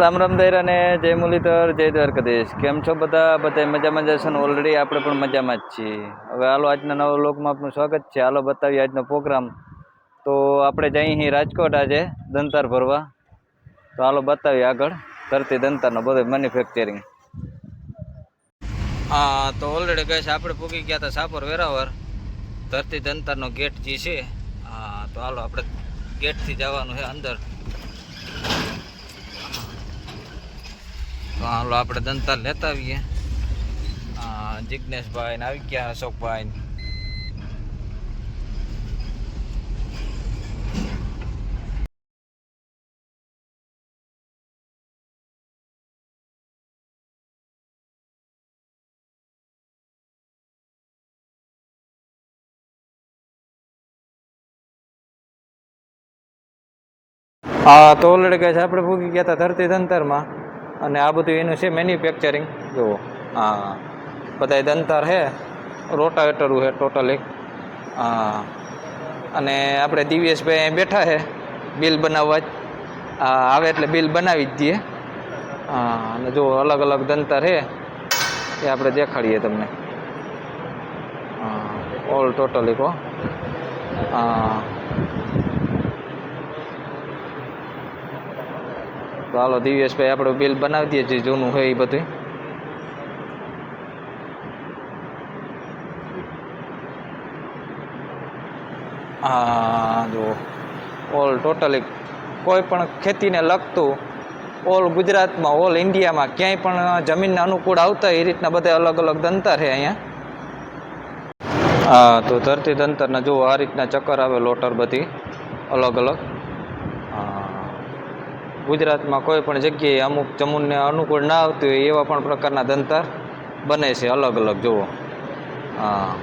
રામ રામ દૈર અને જય મુરલીધર, જય દ્વારકાધીશ. કેમ છો બધા? બધા મજામાં જશે ને? ઓલરેડી આપણે પણ મજામાં જ છીએ. હવે હાલો આજના નવા લોકમાં આપનું સ્વાગત છે. હાલો બતાવીએ આજનો પ્રોગ્રામ. તો આપણે જઈ અહીં રાજકોટ આજે, દંતાર ભરવા. તો હાલો બતાવીએ આગળ. ધરતી દંતારનો બધો મેન્યુફેક્ચરિંગ હા, તો ઓલરેડી ગઈ આપણે પૂગી ગયા હતા સાપર વેરાવર ધરતી દંતારનો ગેટ જે છે, હા, તો હાલો આપણે ગેટથી જવાનું છે અંદર. તો હાલો આપણે દંતાર લેતા આવીએ. જિજ્ઞેશભાઈ ને આવી ગયા, અશોકભાઈ હા, તો ઓલરેડી કહે છે આપણે ભૂગી ગયા હતા ધરતી દંતરમાં અને આ બધું એનું છે મેન્યુફેક્ચરિંગ જુઓ. હા. બધા દંતર છે રોટાવેટરું છે ટોટલી હા. અને આપણે દિવ્યેશભાઈ અહીં બેઠા છે બિલ બનાવવા. જ આવે એટલે બિલ બનાવી જ દઈએ. હા, અને જો અલગ અલગ દંતર છે એ આપણે દેખાડીએ તમને. હા ઓલ ટોટલી કહો હા. તો હાલો દિવ્યેશભાઈ, આપણે બિલ બનાવી દઈએ જે જૂનું હોય એ બધું હા જો, ઓલ ટોટલી કોઈ પણ ખેતીને લગતું, ઓલ ગુજરાતમાં, ઓલ ઇન્ડિયામાં ક્યાંય પણ જમીનને અનુકૂળ આવતા એ રીતના બધા અલગ અલગ દંતર છે અહીંયા. હા તો ધરતી દંતરના જુઓ આ રીતના ચક્કર આવે, લોટર બધી, અલગ અલગ. ગુજરાતમાં કોઈ પણ જગ્યાએ અમુક જમૂનને અનુકૂળ ના આવતી હોય એવા પણ પ્રકારના દંતર બને છે અલગ અલગ, જુઓ. હા.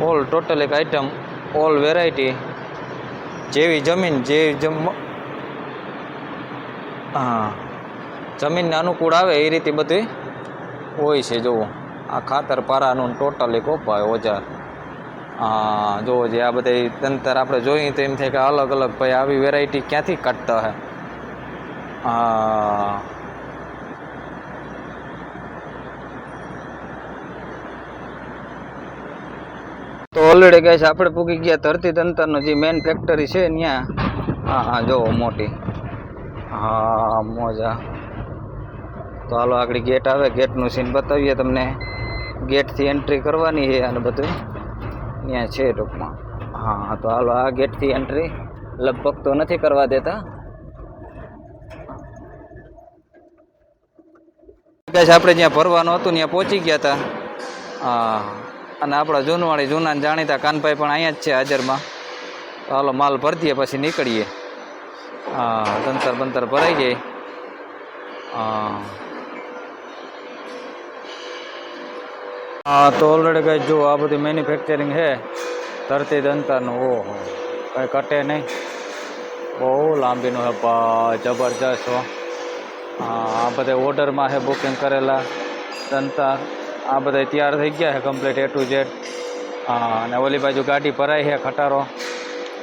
ઓલ ટોટલ એક આઈટમ ઓલ વેરાયટી જેવી જમીન, જેવી જમ, હા. જમીનને અનુકૂળ આવે એ રીતે બધી હોય છે, જુઓ. આ ખાતર પારાનું ટોટલ એક કોપાય ઓજાર હા, જુઓ જે આ બધા તંતર આપણે જોઈએ તો એમ થાય કે અલગ અલગ ભાઈ આવી વેરાયટી ક્યાંથી કાઢતા હે? હા તો ઓલરેડી ગાઈસ આપણે પૂગી ગયા ધરતી તંત્રનો જે મેન ફેક્ટરી છે ત્યાં હા હા જો મોટી. હા, મોજા. તો હાલો આગળ ગેટ આવે. ગેટનું સીન બતાવીએ તમને. ગેટથી એન્ટ્રી કરવાની છે અને બધું. ત્યાં છે ટૂંકમાં. હા, તો હાલો આ ગેટથી એન્ટ્રી લગભગ તો નથી કરવા દેતા. ગાઈસ, આપણે જ્યાં ભરવાનું હતું, ત્યાં પહોંચી ગયા હતા. હા, અને આપણા જૂનવાળી જૂના જાણીતા કાનભાઈ પણ અહીંયા જ છે હાજરમાં. ચાલો માલ ભરી દઈએ, પછી નીકળીએ. હા, તંતર બંતર ભરાઈ જાય. હા. તો ઓલરેડી કંઈ જો આ બધું મેન્યુફેક્ચરિંગ છે. ધરતી દંતરનું ઓહો, કંઈ કટે નહીં. બહુ લાંબીનું હે જબરજસ્ત, હા. આ બધા ઓર્ડરમાં છે બુકિંગ કરેલા. દંતર આ બધા તૈયાર થઈ ગયા છે કમ્પ્લીટ એ ટુ ઝેડ હા, અને ઓલી બાજુ ગાડી ભરાઈ છે ખટારો.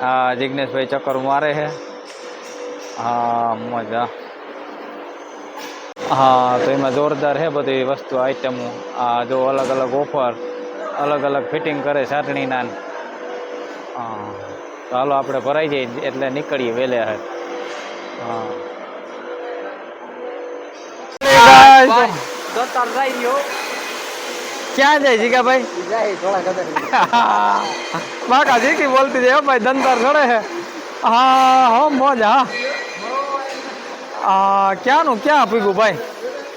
હા જિજ્ઞેશભાઈ ચક્કર મારે છે હા, મજા. હા, તો એમાં જોરદાર છે બધી વસ્તુ આઈટમો આ જો અલગ અલગ ઓફર અલગ અલગ ફિટિંગ કરે ચાટણીના ને. હા હાલો આપણે ભરાઈ જઈએ, એટલે નીકળીએ વહેલે હે. હા ક્યાં જાય જીગાભાઈ બાકા જીકી બોલતી જાય ભાઈ દંતર ચડે છે હા હો મોજ હા. આ ક્યાંનું ક્યાં પૂગ્યું ભાઈ?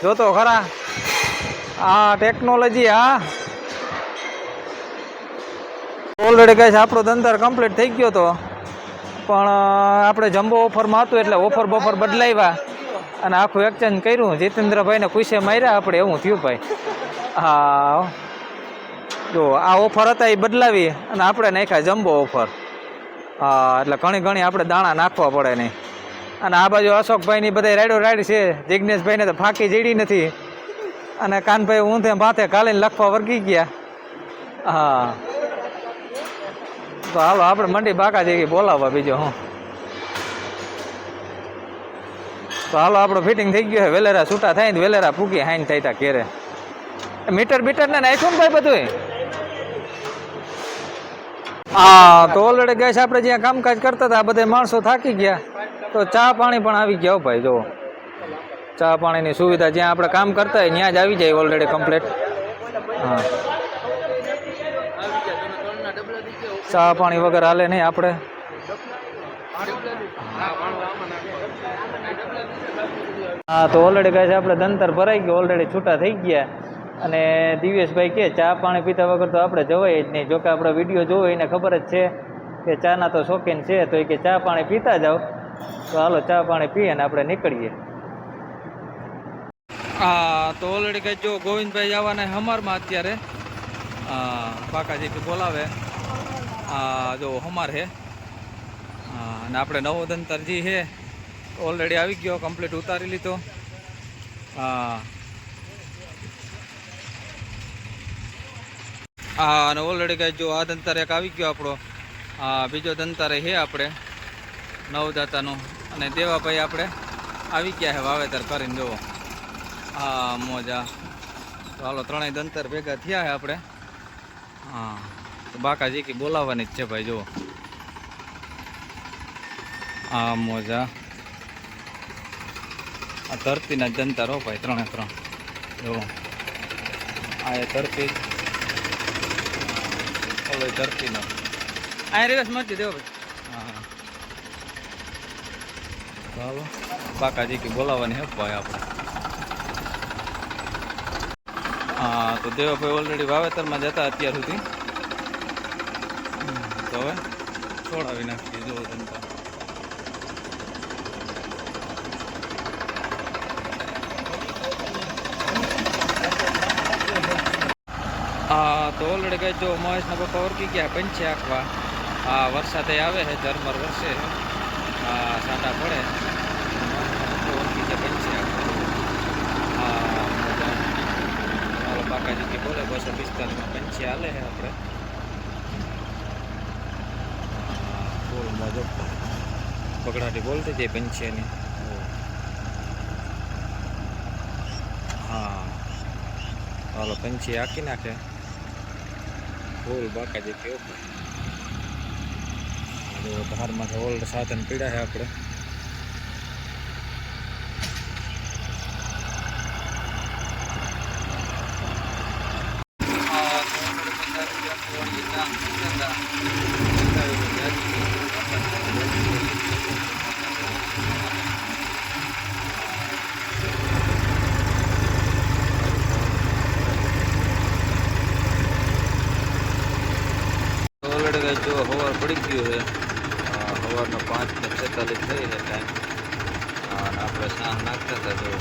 જોતો ખરા. આ ટેકનોલોજી હા. ઓલરેડી કહે છે આપણો દંતર કમ્પ્લીટ થઈ ગયો તો. પણ આપણે જમ્બો ઓફરમાં હતું એટલે ઓફર બફર બદલાવ્યા. અને આખું એક્સચેન્જ કર્યું. જીતેન્દ્રભાઈને પૂછે માર્યા આપણે, એવું થયું ભાઈ. હા. જો, આ ઓફર હતા એ બદલાવી અને આપણે નાખ્યા જમ્બો ઓફર હા, એટલે ઘણી ઘણી આપણે દાણા નાખવા પડે નહીં અને આ બાજુ અશોકભાઈની બધા રાઈડો રાઈડ છે. જિજ્ઞેશભાઈને તો ફાંકી જડી નથી. અને કાનભાઈ ઊંધે માથે કાલીને લખવા વર્ગી ગયા. હા. તો હાલો, આપણે મંડી બાકા જેવી બોલાવવા બીજો, હું. તો હાલો, આપણું ફિટિંગ થઈ ગયું છે. વેલેરા છૂટા થાય ને વેલેરા ફૂકી હાઈન થાય તા ઘેરે. મીટર બીટર ને નાખ્યું ને ભાઈ બધું હા, તો ઓલરેડી ગેસ આપણે જ્યાં કામકાજ કરતા હતા બધા માણસો થાકી ગયા. તો ચા પાણી પણ આવી ગયા ભાઈ જો ચા પાણીની સુવિધા જ્યાં આપણે કામ કરતા હોય, ત્યાં જ આવી જાય ઓલરેડી કમ્પ્લીટ હા. ચા પાણી વગર હાલે નહીં આપણે. હા, તો ઓલરેડી ગાય આપણે દંતર ભરાઈ ગયો ઓલરેડી છૂટા થઈ ગયા. અને દિવેશભાઈ કે ચા પાણી પીતા વગર તો આપણે જવાય જ નહીં. જોકે આપણે વીડિયો જોવો એને ખબર જ છે કે ચાના તો શોખીન છે, તો એ કે ચા પાણી પીતા જાઓ. તો હાલો, ચા પાણી પી અને આપણે નીકળીએ. હા, તો ઓલરેડી કઈ જો ગોવિંદભાઈ આવવાના હમારમાં અત્યારે. પાકાજી બોલાવે. હા, જો હમાર હે હા, અને આપણે નવો દંતરજી છે. ઓલરેડી આવી ગયો કમ્પ્લીટ ઉતારી લીધો. હા. હા, અને ઓલરેડી કઈ જો આ દંતર એક આવી ગયો આપણો. હા, બીજો દંતર છે આપણે નવદાતાનો અને દેવાભાઈ આપણે આવી ગયા છે વાવેતર કરીને, જુઓ. હા, મોજા. ચાલો ત્રણેય દંતર ભેગા થયા છે આપણે. હા બાકાજી કે બોલાવવાની જ છે ભાઈ, જુઓ. હા, મોજા. આ ધરતીના જ દંતર હો ભાઈ ત્રણે ત્રણ. જો આ એ ધરતી. ઓલો ધરતીનો. આ રિવર્સ મરતી દેવો ભાઈ. ચાલો. કાકાજી કે બોલાવવાની હે ભાઈ આપણે. હા તો દેવાભાઈ ઓલરેડી વાવેતરમાં જતા અત્યાર સુધી. તો હવે છોડાવી નાખીએ જો જનતા હા તો ઓલરેડી કઈ જો મહેશના પપ્પા ઓળખી ગયા, પંચે આખવા. હા વરસાદે આવે છે ઝરમર વરસે હા. સાટા પડે. ઓળખી ગયા, પંચે આખવા. હા મજા. ચાલો બાકાજી કે બોલે બસો પિસ્તાલીસમાં પંચી હાલે છે આપણે. બોલ મોજો બગડાટી બોલતી જાય પંચીની હા. ચાલો પંછી આખી નાખે. ફૂલ બાકાજી કેવું જો ધારમાં ઓલ્ડ સાધન પીડા છે આપણે. ઓલરેડી જો હવાર પડી ગયું છે સવારના પાંચ ને છેતાલીસ થઈ છે. ટાઈમ આપણે સાંજ નાખતા હતા જો.